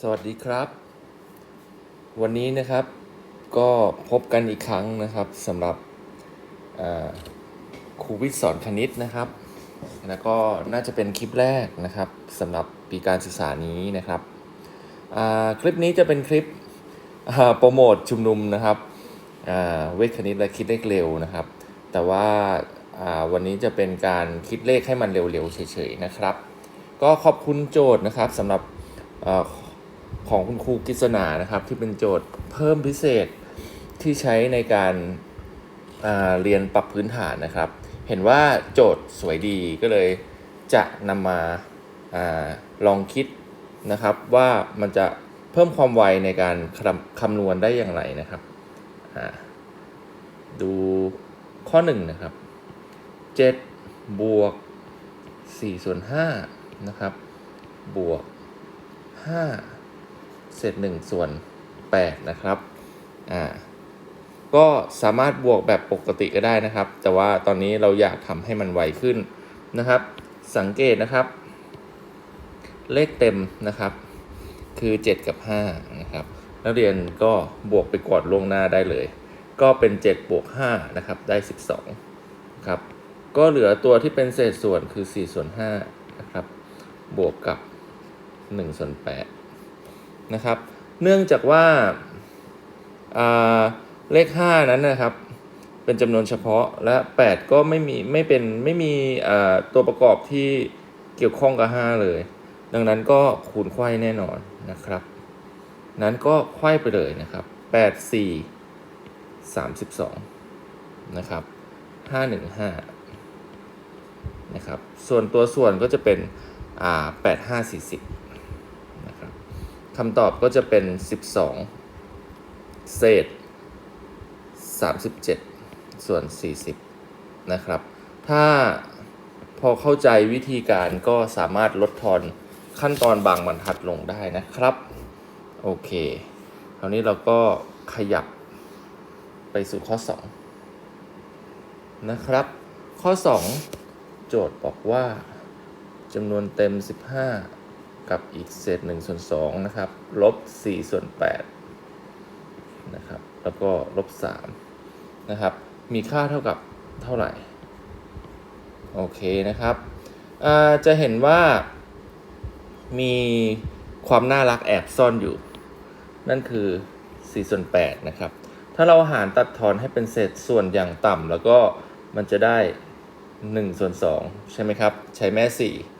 สวัสดีครับ วันนี้นะครับก็พบกันอีกครั้งนะครับสำหรับครูวิทย์สอนคณิตนะครับ แล้วก็น่าจะเป็นคลิปแรกนะครับสำหรับปีการศึกษานี้นะครับคลิปนี้จะเป็นคลิปโปรโมทชุมนุมนะครับเวทคณิตและคิดเลขเร็วนะครับ แต่ว่าวันนี้จะเป็นการคิดเลขให้มันเร็วๆเฉยๆนะครับ ก็ขอบคุณโจทย์นะครับสำหรับ ของคุณครูกิษณานะครับ ที่เป็นโจทย์เพิ่มพิเศษที่ใช้ในการาเรียนปรับพื้นฐานนะครับ เห็นว่าโจทย์สวยดีก็เลยจะนำมาอาลองคิดนะครับว่ามันจะเพิ่มความไวในการคำคำนวณได้อย่างไรนะครับ ดูข้อหนึ่งนะครับ7บวก4ส่วน5นะครับบวก5 เศษ1ส่วน8นะครับอ่าก็สามารถบวกแบบปกติก็ได้นะครับ แต่ว่าตอนนี้เราอยากทำให้มันไวขึ้นนะครับ สังเกตนะครับ เลขเต็มนะครับ คือ 7 กับ5นะครับนักเรียนก็บวกไปก่อนล่วงหน้าได้เลย ก็เป็น7บวก5นะครับได้ 12ครับก็เหลือตัวที่เป็นเศษส่วนคือ4ส่วน5นะครับบวกกับ1ส่วน8 นะครับ เนื่องจากว่าาเลข 5 นั้นนะครับ เป็นจำนวนเฉพาะและ 8 ก็ไม่มีไม่เป็นไม่มีตัวประกอบที่เกี่ยวข้องกับ 5 เลย ดังนั้นก็คูณไขว้แน่นอนนะครับ นั้นก็ไขว้ไปเลยนะครับ 8 4 32 นะครับ 515 นะครับ ส่วนตัวส่วนก็จะเป็น อ่า 8540นะครับ คำตอบก็จะเป็น 12 เศษ 37 ส่วน 40 นะครับ ถ้าพอเข้าใจวิธีการก็สามารถลดทอนขั้นตอนบางบรรทัดลงได้นะครับ โอเค คราวนี้เราก็ขยับไปสู่ข้อ 2 นะครับ ข้อ 2 โจทย์บอกว่าจำนวนเต็ม 15 กับอีกเศษ1ส่วน2นะครับ ลบ4ส่วน8นะครับ แล้วก็ลบ3นะครับ มีค่าเท่ากับเท่าไหร่ โอเคนะครับ จะเห็นว่ามีความน่ารักแอบซ่อนอยู่ นั่นคือ4ส่วน8นะครับ ถ้าเราหารตัดทอนให้เป็นเศษส่วนอย่างต่ำแล้วก็มันจะได้1ส่วน2ใช่ไหมครับ ใช้แม่ 4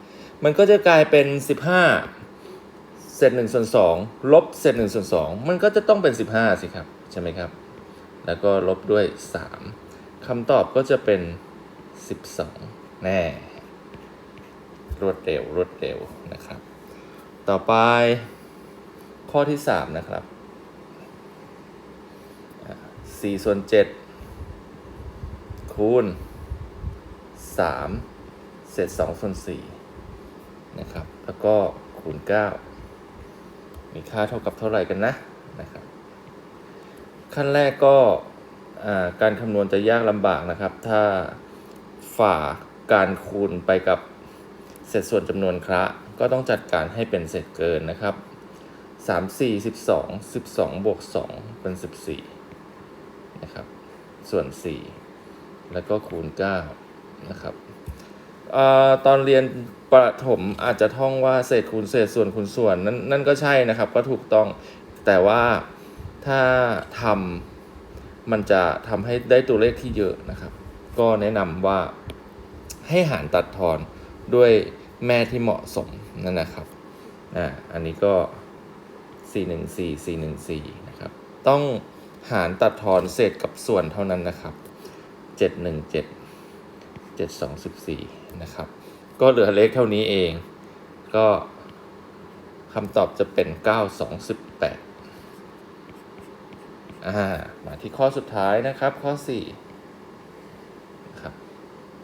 มันก็จะกลายเป็น 15 เศษ1ส่วน2ลบเศษ1ส่วน2มันก็จะต้องเป็น 15 สิครับ ใช่ไหมครับ แล้วก็ลบด้วย 3คำตอบก็จะเป็น 12 แน่ รวดเร็ว รวดเร็วนะครับ ต่อไปข้อที่ 3 นะครับอะ4ส่วน7คูณ3เศษ2ส่วน4 นะครับ แล้วก็คูณ 9 มีค่าเท่ากับเท่าไหร่กันนะนะครับ ขั้นแรกก็การคำนวณจะยากลำบากนะครับ ถ้าฝ่าการคูณไปกับเศษส่วนจำนวนคระก็ต้องจัดการให้เป็นเศษเกินนะครับ3 4 12 12บวก2เป็น14นะครับ ส่วน4แล้วก็คูณ9นะครับอตอนเรียน ประถมอาจจะท่องว่าเศษคูณเศษส่วนคูณส่วนนั่นนั่นก็ใช่นะครับ ก็ถูกต้องแต่ว่าถ้าทำมันจะทำให้ได้ตัวเลขที่เยอะนะครับ ก็แนะนำว่าให้หารตัดทอนด้วยแม่ที่เหมาะสมนั่นนะครับอ่าอันนี้ก็ 414 414นะครับต้องหารตัดทอนเศษกับส่วนเท่านั้นนะครับ 717 7214นะครับ ก็เหลือเลขเท่านี้เอง ก็คำตอบจะเป็น 9218อ่ามาที่ข้อสุดท้ายนะครับ ข้อ4ครับ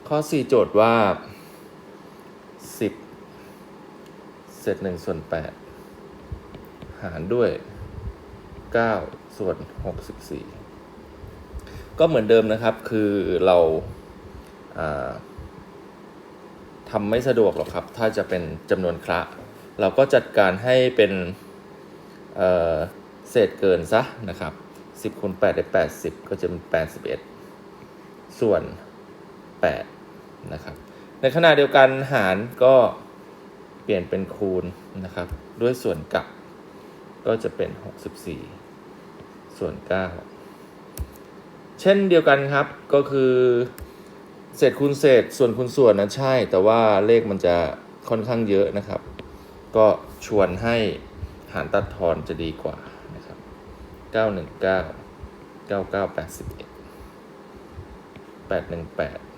ข้อ 4 โจทย์ว่า 10 เศษ1ส่วน 8 หารด้วย 9 ส่วน 64 ก็เหมือนเดิมนะครับคือเราอ่า ทำไม่สะดวกหรอกครับ ถ้าจะเป็นจำนวนคระเราก็จัดการให้เป็นเเศษเกินซะนะครับ10คูณ8ได้80 ก็จะเป็น81 ส่วน8นะครับ ในขณะเดียวกันหารก็เปลี่ยนเป็นคูณนะครับ ด้วยส่วนกับก็จะเป็น 64 ส่วน 9 เช่นเดียวกันครับก็คือ เศษคูณเศษส่วนคูณส่วนนั้นใช่ แต่ว่าเลขมันจะค่อนข้างเยอะนะครับ ก็ชวนให้หารตัดทอนจะดีกว่านะครับ 919 9981 818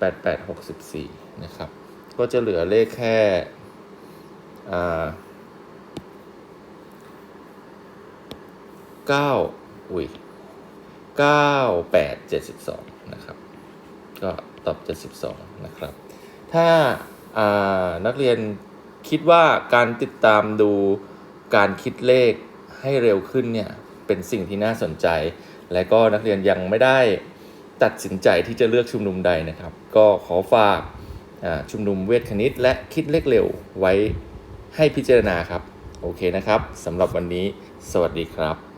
8864 นะครับ ก็จะเหลือเลขแค่อ่า9อุ้ย9872 นะครับ ก็ตอบ 72 นะครับ ถ้าานักเรียนคิดว่าการติดตามดูการคิดเลขให้เร็วขึ้นเนี่ยเป็นสิ่งที่น่าสนใจ และก็นักเรียนยังไม่ได้ตัดสินใจที่จะเลือกชุมนุมใดนะครับ ก็ขอฝากาชุมนุมเวทคณิต และคิดเลขเร็วไว้ให้พิจารณาครับ โอเคนะครับสำหรับวันนี้ สวัสดีครับ